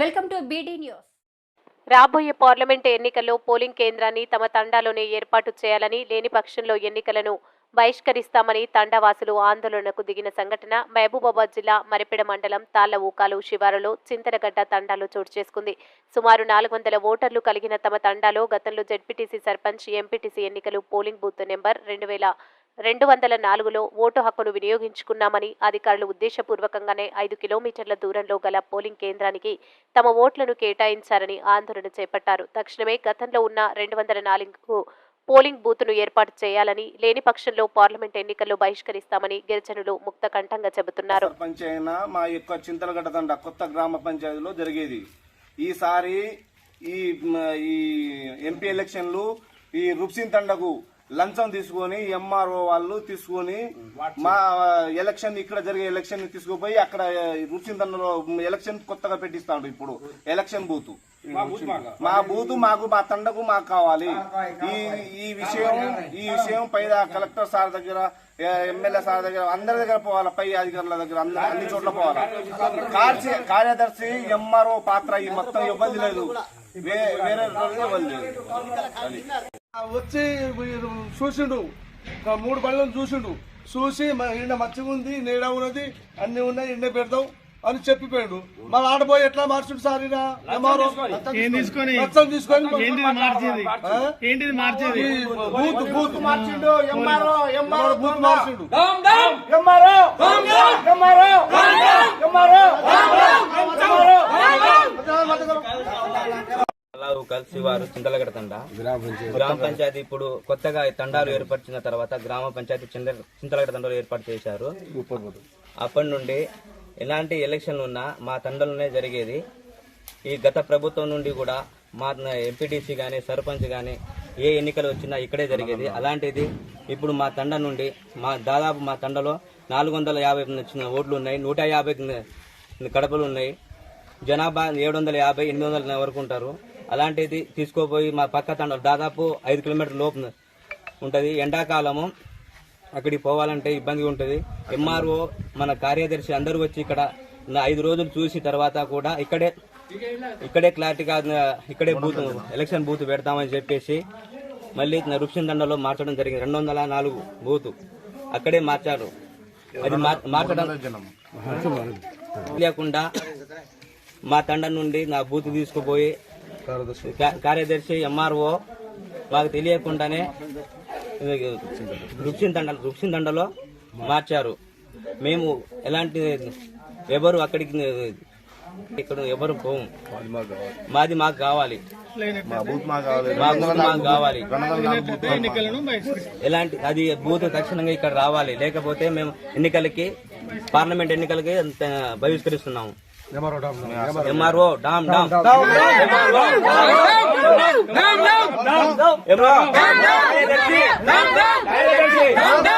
Welcome to BD news. రాబోయే parliament ఎన్నికల్లో polling కేంద్రాన్ని తమ తండాలోనే ఏర్పాటు చేయాలని లేని పక్షంలో ఎన్నికలను బహిష్కరిస్తామని తండావాసులు ఆందోళనకు దిగిన సంఘటన మహబూబాబాద్ జిల్లా మరిపెడ మండలం తాళ్ళ ఊకాలు శివారులో చింతనగడ్డ తండాలో చోటు చేసుకుంది. సుమారు నాలుగు వందల ఓటర్లు కలిగిన తమ తండాలో గతంలో జడ్పీటీసీ సర్పంచ్ ఎంపీటీసీ ఎన్నికలు పోలింగ్ బూత్ నెంబర్ రెండు వేల రెండు వందల నాలుగులో ఓటు హక్కును వినియోగించుకున్నామని అధికారులు ఉద్దేశపూర్వకంగానే ఐదు కిలోమీటర్ల దూరంలో గల పోలింగ్ కేంద్రానికి తమ ఓట్లను కేటాయించారని ఆందోళన చేపట్టారు. తక్షణమే గతంలో ఉన్న రెండు వందల నాలుగు పోలింగ్ బూత్ను ఏర్పాటు చేయాలని లేని పక్షంలో పార్లమెంట్ ఎన్నికల్లో బహిష్కరిస్తామని గిరిజనులు ముక్త కంఠంగా చెబుతున్నారు. సర్పంచ్ మా యొక్క చింతలగడ్డ కొత్త గ్రామ పంచాయతీలో జరిగేది. ఈసారి ఈ ఈ ఎంపీ ఎలక్షన్లు ఈ రుప్సింతండకు లంచం తీసుకొని ఎంఆర్ఓ వాళ్ళు తీసుకొని మా ఎలక్షన్ ఇక్కడ జరిగే ఎలక్షన్ తీసుకుపోయి అక్కడ తండలో ఎలక్షన్ కొత్తగా పెట్టిస్తాడు ఇప్పుడు. ఎలక్షన్ బూత్ మా బూత్ మాకు? మా తండకు మాకు కావాలి. ఈ ఈ విషయం ఈ విషయం పై కలెక్టర్ సార్ దగ్గర ఎమ్మెల్యే సార్ దగ్గర అందరి దగ్గర పోవాలి? పై అధికారుల దగ్గర అందరి అన్ని చోట్ల పోవాలి? కార్య- కార్యదర్శి ఎంఆర్ఓ పాత్ర ఈ మొత్తం ఇబ్బంది లేదు. వేరే ఇబ్బంది లేదు వచ్చి చూసిండు. మూడు బండ్లను చూసిండు. చూసి మ- ఈయన మంచిగా ఉంది నీడ ఉన్నది అన్ని ఉన్నాయి ఇండే పెడతాం అని చెప్పిపోయాడు. మరి ఆడబోయి ఎట్లా మార్చుడు సార్ తీసుకొని ఏంటిది మార్చేది ఆ? ఏంటిది మార్చేది ఈ బూత్ బూత్ మార్చిండు ఎంఆర్ఓ ఎంఆర్ఓ బూత్ మార్చిండు ఎంఆర్ఓ ఎంఆర్ఓ ఎంఆర్ఓ అలావు కలిసి వారు చింతలగడ తండ గ్రామ పంచాయతీ ఇప్పుడు కొత్తగా తండాలు ఏర్పరిచిన తర్వాత గ్రామ పంచాయతీ చింత చింతలగడ తండాలు ఏర్పాటు చేశారు. అప్పటి నుండి ఎలాంటి ఎలక్షన్లు ఉన్నా మా తండలోనే జరిగేది. ఈ గత ప్రభుత్వం నుండి కూడా మా ఎంపీటీసీ కానీ సర్పంచ్ కానీ ఏ ఎన్నికలు వచ్చినా ఇక్కడే జరిగేది. అలాంటిది ఇప్పుడు మా తండ నుండి మా దాదాపు మా తండలో నాలుగు వందల యాభై చిన్న ఓట్లు ఉన్నాయి. నూట యాభై కడపలు ఉన్నాయి. జనాభా ఏడు వందల యాభై ఎనిమిది వందల వరకు ఉంటారు. అలాంటిది తీసుకోపోయి మా పక్క తండ దాదాపు ఐదు కిలోమీటర్ లోపు ఉంటుంది. ఎండాకాలము అక్కడికి పోవాలంటే ఇబ్బందిగా ఉంటుంది. ఎంఆర్ఓ మన కార్యదర్శి అందరూ వచ్చి ఇక్కడ నా ఐదు రోజులు చూసి తర్వాత కూడా ఇక్కడే ఇక్కడే క్లారిటీగా ఇక్కడే బూత్ ఎలక్షన్ బూత్ పెడతామని చెప్పేసి మళ్ళీ రుప్షన్ దండలో మార్చడం జరిగింది. రెండు వందల నాలుగు బూత్ అక్కడే మార్చారు. అది మార్చడం లేకుండా మా తండ నుండి నా బూత్ తీసుకుపోయి కార్యదర్శి. ఎంఆర్ఓ మాకు తెలియకుండానే దండ దండలో మార్చారు. మేము ఎలాంటి ఎవరు అక్కడికి ఇక్కడ ఎవరు పోము. మాది మాకు కావాలి. కావాలి. ఎలాంటి అది బూత్ తక్షణంగా ఇక్కడ రావాలి. లేకపోతే మేము ఎన్నికలకి పార్లమెంట్ ఎన్నికలకి MRO Dam MRO Dam. Dam MRO Dam. Dam MRO Dam. Dam.